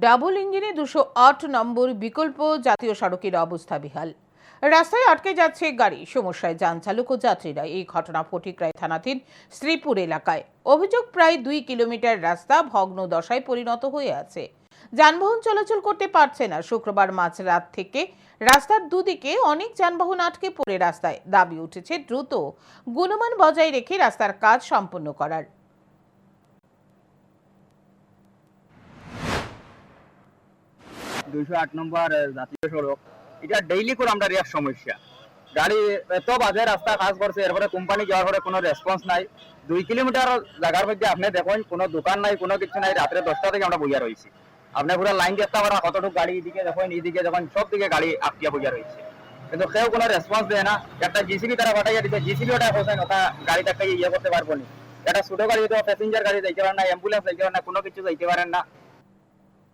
Double ইঞ্জিনে দুশো আট নম্বর বিকল্প জাতীয় সড়কের অবস্থা বিহাল। রাস্তায় আটকে যাচ্ছে গাড়ি, সমস্যায় যান চালক ও যাত্রীরা। এই ঘটনা ফটিকরায় থানাধীন শ্রীপুর এলাকায়। অভিযোগ প্রায় দুই কিলোমিটার রাস্তা ভগ্ন দশায় পরিণত হয়ে আছে। যানবাহন চলাচল করতে পারছে না। শুক্রবার মাঝরাত থেকে রাস্তার দুদিকে অনেক যানবাহন আটকে পড়ে রাস্তায়। দাবি উঠেছে, দ্রুত গুণমান বজায় রেখে রাস্তার কাজ সম্পন্ন করার। দুইশো আট নম্বর জাতীয় সড়ক। এটা ডেইলি করে আমরা এক সমস্যা। গাড়ি এত বাজে রাস্তা কাজ করছে, এরপরে কোম্পানি যাওয়ার পরে কোনো রেসপন্স নাই। দুই কিলোমিটার জায়গার মধ্যে আপনি দেখুন, কোনো দোকান নাই, কোনো কিছু নাই, রাত্রে দশটা থেকে আমরা বইয়া রয়েছি। আপনি পুরো লাইন দেখতে পারা কতটুকু গাড়ি এদিকে দেখুন, এইদিকে দেখুন, সব দিকে গাড়ি আটকিয়া বইয়া রয়েছে। কিন্তু কেউ কোনো রেসপন্স দেয় না। একটা জিসিবি তারা পাঠাইয়া দিবে জিসিবি ওটা হোসেন ওটা গাড়িটাকে ইয়ে করতে পারব না। একটা ছোট গাড়ি তো প্যাসেঞ্জার গাড়ি যাইতে পারেন না অ্যাম্বুলেন্স যাইতে পারেন না, কোনো কিছু যাইতে পারেন না।